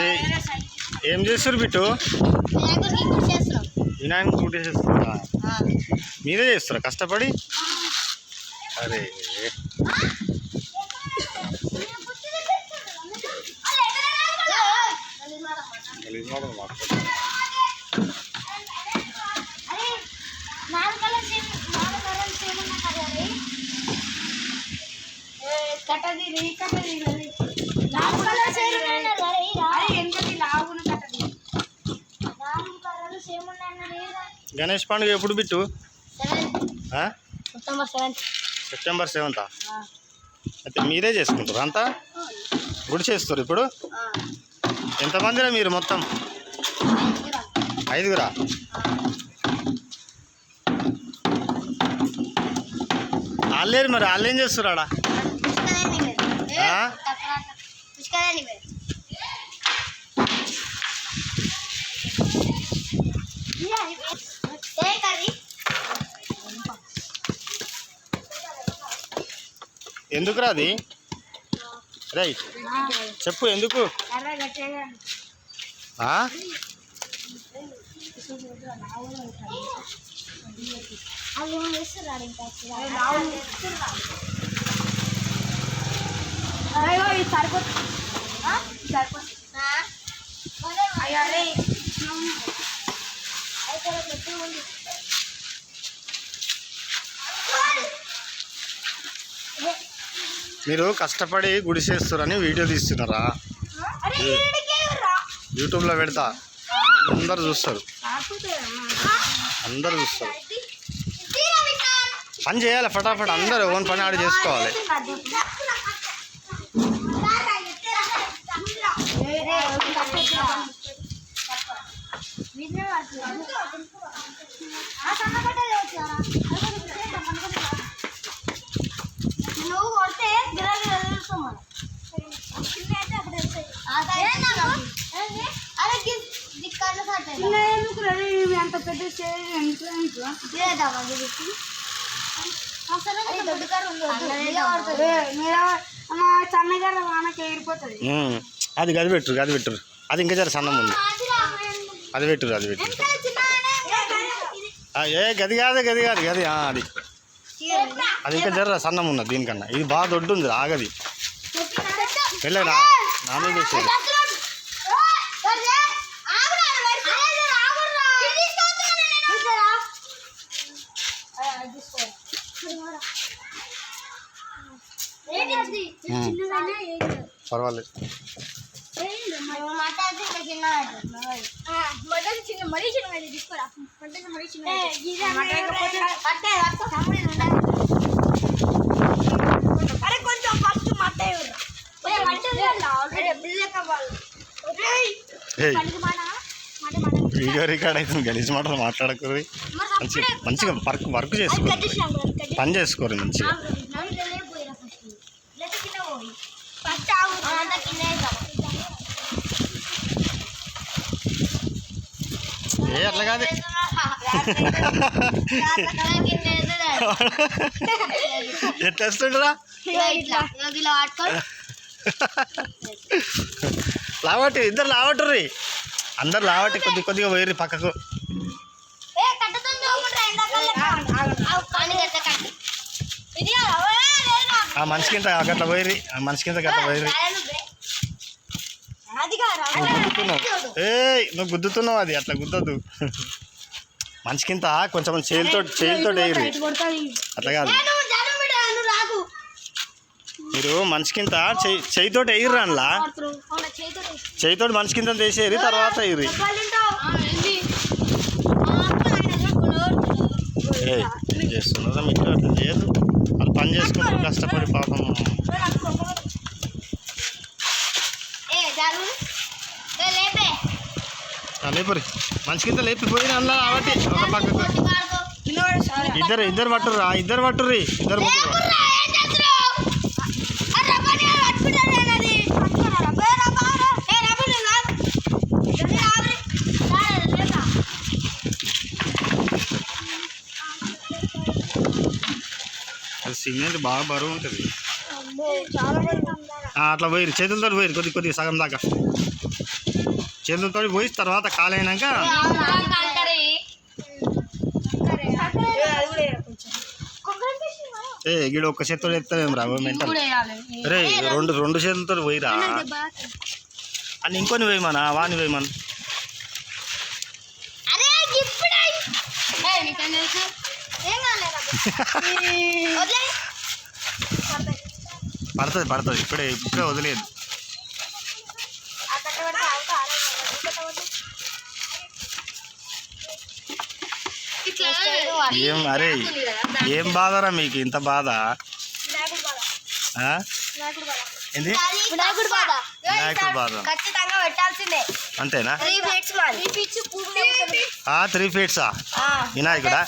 ఏ- చేస్తారు బిట్టు? వినాయక పూట చేస్తారా మీరే చేస్తారా కష్టపడి? అరే గలీజ్ మాటలు మాట్లాడు. కట్టది కట్టది అరే ఎందుకు లావును కట్టది గణేష్ పండుగ ఎప్పుడు బిట్టు? ఆ? September seventh. సెప్టెంబర్ సెవెంతా? అయితే మీరే చేసుకుంటారు? అంతా? గుడి చేస్తారు ఇప్పుడు? ఎంతమందిరా మీరు మొత్తం? ఐదుగురా. వాళ్ళేరు మరి? వాళ్ళు ఏం చేస్తారు ఆడ ఎందుకురా అది? రైట్. చెప్పు ఎందుకు? ఉంది గట్టిగా ఆ? అది ఏమో చేస్తున్నారు ఇంకా అయ్యో ఇది సరిపోతుంది ఇది సరిపోతుంది అయ్యో అరే మీరు కష్టపడి గుడి చేస్తారని వీడియో తీస్తున్నారా యూట్యూబ్లో పెడతా అందరు చూస్తారు అందరు చూస్తారు పని చేయాలి ఫటాఫట్ అందరూ ఓన్ పని ఆడ చేసుకోవాలి నువ్వు కొడితే గిరాకీ వదులుతాం మనం అదే దిక్కర్లు కట్టాలి ఎందుకు రెడీ అంత పెద్ద స్టేజ్ ఎందుకు ఇంట్లో లేదమ్మా గిరికి దొడ్డు కారు ఉంది అరే మీరు అమ్మ సన్నగారు వానకి ఎగిరిపోతుంది ఉమ్, అది గది పెట్టు గది పెట్టు. అది ఇంకా జర సన్నం ఉంది. అది పెట్టు అది పెట్టు. ఆ, ఏ గది కాదు గది కాదు గది ఆ, అది. అది ఇంకా జర సన్నం ఉన్నది దీనికన్నా. ఇది బాగా దొడ్డు ఉంది ఆగది వెళ్ళే నా నా పర్వాలేదు. మటన్ చిన్న మరీ చిన్న తీసుకోరా మటన్ మరీ చిన్న అరే కొంచెం ఫస్ట్ మట్ట ఏయ్. వీడియో రికార్డ్ అవుతుంది గలీజ్ మాటలు మాట్లాడకూరి మంచి మంచిగా వర్క్ వర్క్ చేసుకోరు పని చేసుకోరు మంచిగా. ఏ అట్లా కాదు. ఎట్లా వస్తుండరా? ఇద్దరు లావట్టుర్రి. అందరు లావట్టి కొద్ది కొద్దిగా పోయిర్రి పక్కకు. ఆ మనిషికింత గట్ల పోయిర్రి. ఆ మనిషికింత గట్ల పోయిర్రి. అది కారా నువ్వు గుద్దుతున్నావు అది అట్లా గుద్దద్దు. మనిషికింత కొంచెం చేతితో చేతితో వేయరు అట్లా కాదు. మీరు మనిషికింత చేయి చేయితో వేయరు అందులో చేయితో మనిషికింత వేసేయరు తర్వాత వేయరు ఏం చేస్తున్నారా మీకు అట్లా చేయదు వాళ్ళు పని చేసుకుంటారు కష్టపడి పాపం లేపరు. మంచి కింద లేపిపోయిన పోయిన కాబట్టి ఒక పక్కకు ఇద్దరు ఇద్దరు పట్టరు ఇద్దరు పట్టుర్రి ఇద్దరు సిమెంట్ బాగా బరువు ఉంటుంది. అట్లా పోయి చేతులతో పోయి కొద్ది కొద్దిగా సగం దాకా. చేతులతో పోయి తర్వాత కాలైనాక ఏ గిడ ఒక్క చేతితో ఎత్తావేం రా మెంటల్. రే రెండు రెండు చేతులతో పోయిరా. అని ఇంకొని వేయమనా? వాని వేయమను. పడుతుంది పడుతుంది. ఇప్పుడే ఇప్పుడే వదిలేదు. ఏం అరే ఏం బాధరా మీకు? ఇంత బాధ? వినాయకుడు బాధ. ఆ? వినాయకుడు బాధ ఏంది వినాయకుడు? బాధ వినాయకుడు బాధ ఖచ్చితంగా పెట్టాల్సిందే అంతేనా త్రీ ఫీట్స్ త్రీ వినాయకుడా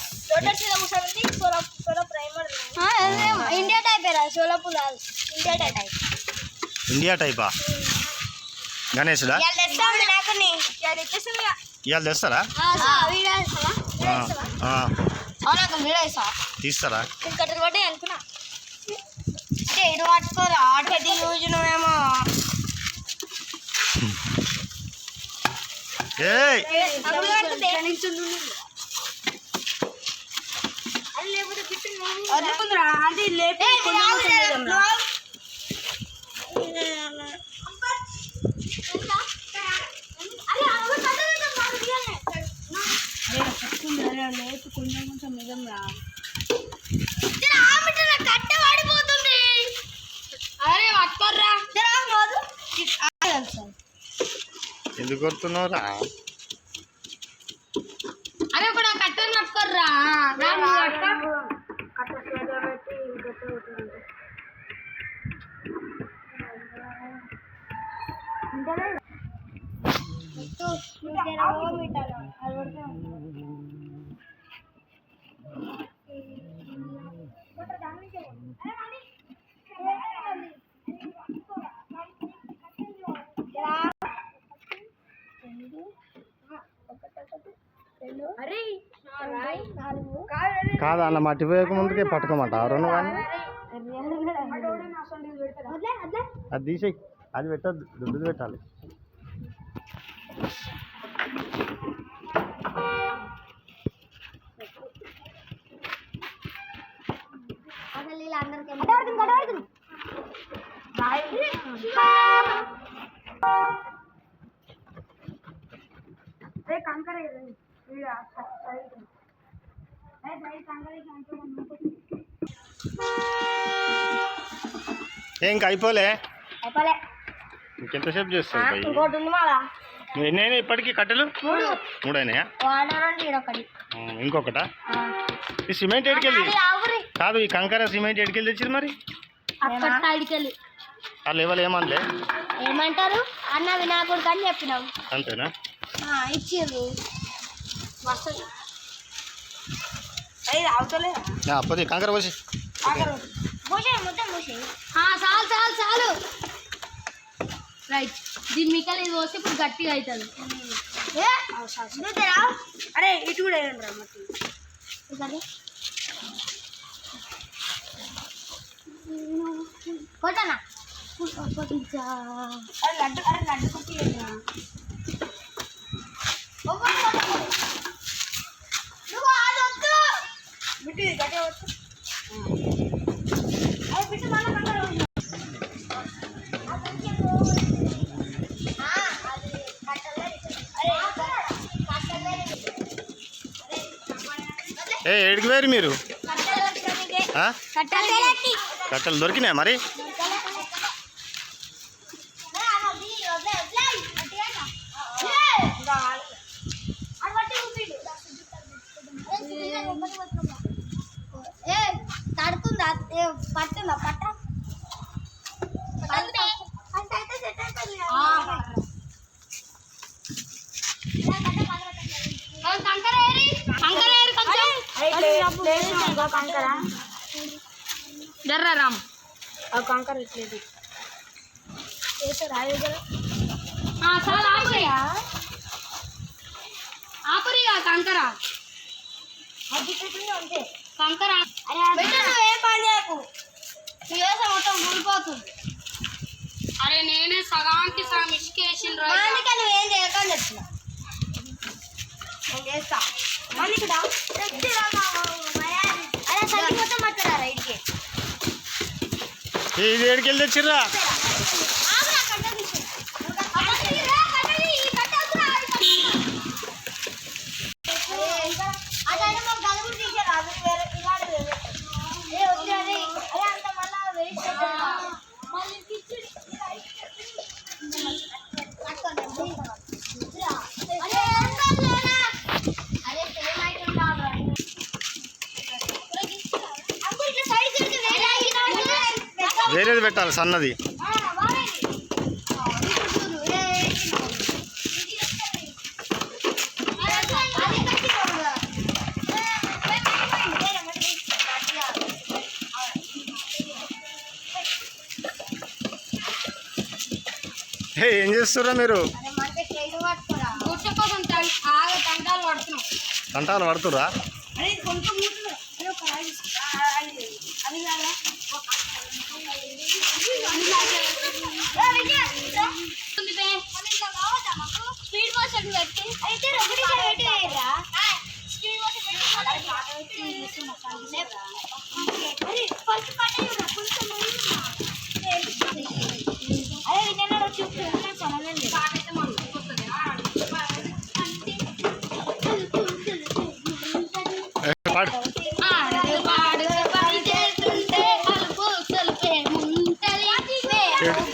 ఇండియా టైప్ రా సోలాపూర్ కాదు ఇండియా టైప్ ఇండియా టైపా గణేశుడా? ఇవాళ తెస్తారా? వీడియో ఆ, ఆ, అవునా వీడియో ఇస్తా తీస్తారా? నేను కట్టలు పట్టి అనుకున్నా. అంటే ఇది పట్టుకోరా ఆటది యూజ్ నువ్వేమో ఏయ్! అదుకుందిరా అది లేపి కొంచెం కొంచెం వేద్దాంరా. నేను చెప్తుందిరా, లేపి కొంచెం అరే పట్టుకోర్రా ఎందుకు కొడుతున్నావురా? అరే ఇప్పుడు ఆ కట్టను పట్టుకోర్రా. కట్ట కాదు అన్న మట్టి పోయక ముందుకే పట్టుకోమంట. రెండు అది తీసేయి. అది పెట్టద్దు. దుడ్డు పెట్టాలి. కంకర ఇది. ఇది ఆ స- సైడ్. ఏ సైడ్ కంకర ఇది అంతా ఉంది. ఏ ఇంకా అయిపోలే? ఇంకెంతసేపు చేస్తావు నువ్వు ఎన్నైనా ఇప్పటికీ కట్టెలు? మూడు. మూడైనాయా వాడరండి ఈడొకటి ఆ, ఇంకొకటా? ఈ సిమెంట్ ఎడికెళ్ళి. కాదు ఈ కంకర సిమెంట్ ఎడికెళ్ళి తెచ్చింది మరి? వెళ్ళి ఎవరు ఏమనలే? ఏమంటారు? అన్న వినాయకుడు అని చెప్పినాం. అంతేనా? ఇచ్చిర్రు మస్తు ఏ, అవతలేదా? ఆ, పోతే కంకర పోసి చాలు చాలు చాలు రైట్ దీని మిక్కలు ఇది పోస్తే ఇప్పుడు గట్టిగా అవుతుంది అరే ఇటు కూడా వేయండి రా మట్టి కొట్టనా అరే లడ్డు అరే లడ్డు కుట్టి వేయండి రా. నువ్వు ఆడొద్దు బిట్టు ఇది గట్టిగా పట్టు. అది బిట్టు మళ్ళీ కంగారు ఉంది. ఆ, అది కట్టలే ఇచ్చేది. అరే, కట్టలే ఇచ్చేది. ఏ ఏడికి వేరు మీరు? కట్టలు ఇచ్చేది. దొరికినాయి మరి? ఏ, వదిలే, వదిలేయ్. గట్టిగా అన్నా. ఏ, ఇంకా ఆలు. అది పట్టి ఊపిడు. ఏ పట్టుందా పట్ట. ఇంకా కంకర. జర్రా రామ్. ఆ కంకర ఇట్లేదు. చాలా ఏం పని చేయకు. మొత్తం ఊడిపోతుంది అరే నేనే సగానికి సగం ఇసుకేసిన అందుకే నువ్వు ఏం చేయకని చెప్తున్నా నేను చేస్తా. మొత్తం పట్టరా రైట్కి ఏ, ఇది ఏడికి వెళ్ళి తెచ్చిర్రా ఆగురా కట్ట తీసి కట్టదిరా కట్టది ఈ కట్ట వద్దురా అదైనా మాకు గదుగురు తీసారు అది వేరే ఇలాంటి వేరే ఏ వద్దు అది అదే అంత మళ్ళా వేస్ట్ మళ్ళీ కిచ్చిడి అరే అరే సేమ్ ఐటమ్ కావాలి అంకుల్ ఇట్లా సైడ్కి వేరే ఐటమ్ వేరేది పెట్టాలి సన్నది. ఏ ఏం చేస్తుర్రా మీరు? తంటాలు పడుతున్నాం. 打开了你看看里面是不是有一个那个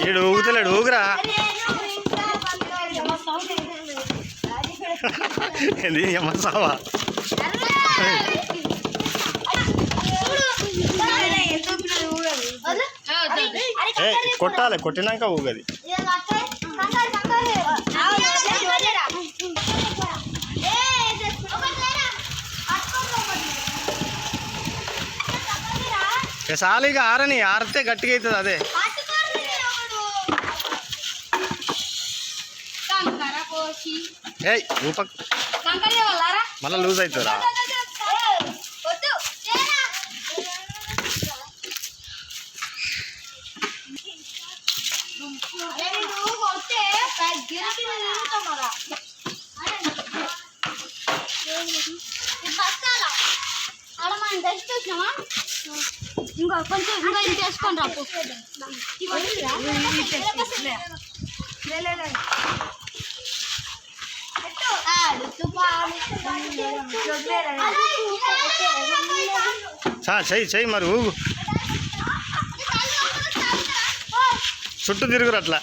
ఈడు- ఊగుతలేడు ఊగురా. ఏంది కొట్టాలి కొట్టినాక ఊగది. సాలిగా ఆరని ఆరితే గట్టిగా అవుతుంది అదే కంకర కోసి ఏయ్ ఊప కంకర వాళ్ళారా మళ్ళీ లూజ్ అవుతుందిరా వద్దు కొడితే గిరికి తిరుగుతాం కదా ఏ రూపక్ మళ్ళీ లూజ్ అవుతుందా కొంచెం ఇంకా ఇది చేసుకోండి రా చా చెయ్యి చెయ్యి మరి ఊగు చుట్టూ తిరుగురు అట్లా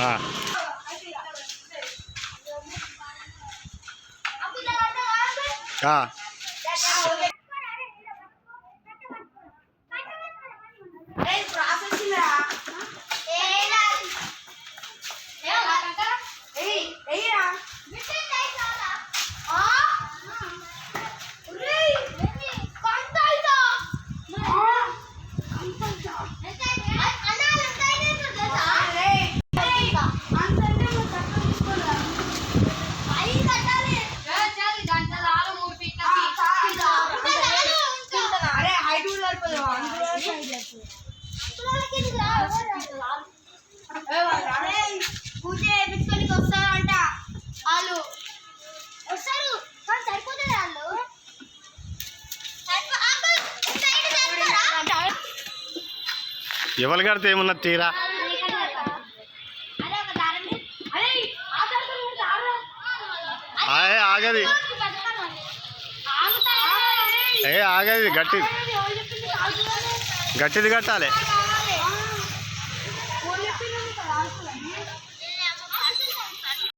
ఆ, ఆ. ఎవరు కడితే ఏమన్నా తీరా. ఆయ్ ఆగది? ఏ ఆగది గట్టి? గట్టిది కట్టాలి